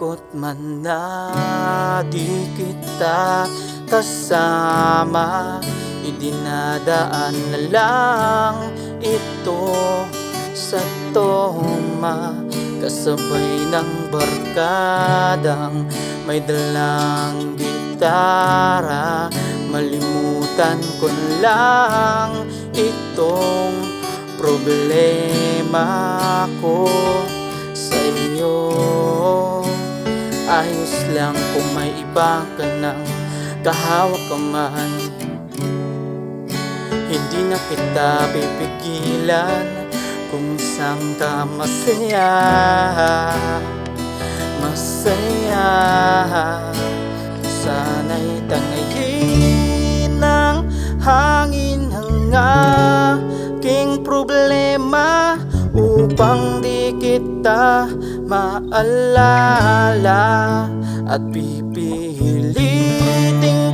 Malungkot man na di kita kasama Idinadaan na lang ito sa toma Kasabay ng barkadang may dalang gitara. Malimutan ko lang itong problema ko lang kung may iba ka nang kahawak ka man. Hindi na kita pipigilan kung saan ka masaya. Masaya. Sana'y tangayin ng hangin ang aking problema Upang di kita maalala At pipilitin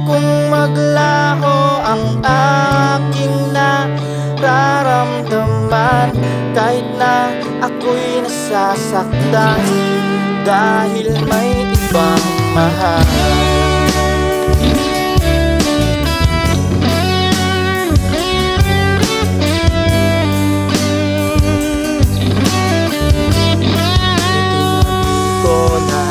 kong maglaho ang aking nararamdaman. Kahit na ako'y nasasaktan Dahil may ibang mahal. Ko na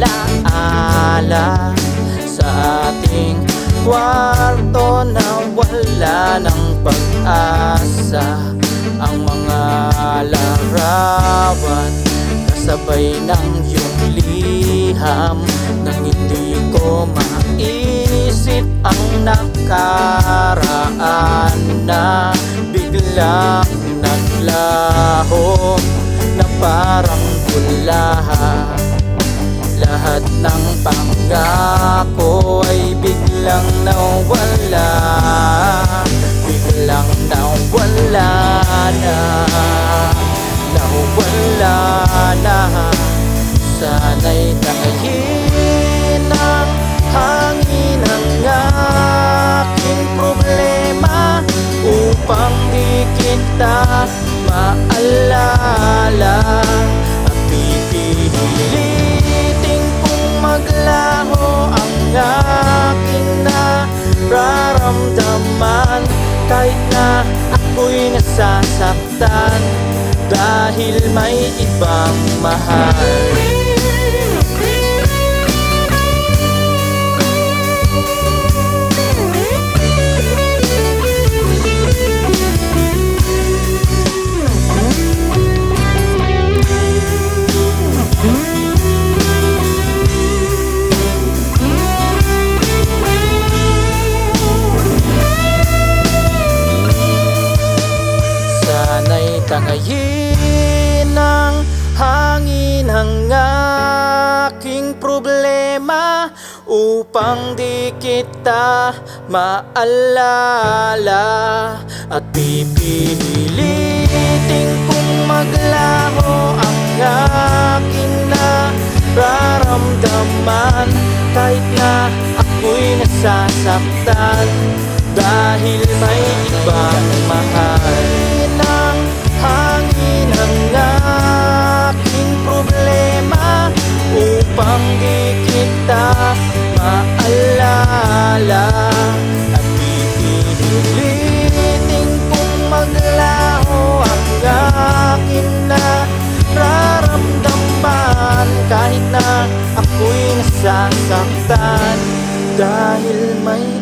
alaala Sa ating kwarto na wala ng pag-asa. Ang mga larawan kasabay ng iyong liham Nang hindi ko maisip ang nakaraan Lahat ng pangako ay biglang nawala. Biglang nawala na. Nawala na. Sana'y tangayin ng hangin ang aking problema Upang di kita maalala nasasaktan Dahil may ibang mahal tangayin ng hangin ang aking problema Upang di kita maalala. At pipilitin kong maglaho ang aking nararamdaman Kahit na ako'y nasasaktan. Dahil may ibang mahal Upang di kita maalala. At pipilitin kong maglaho ang aking nararamdaman Kahit na ako'y nasasaktan. Dahil may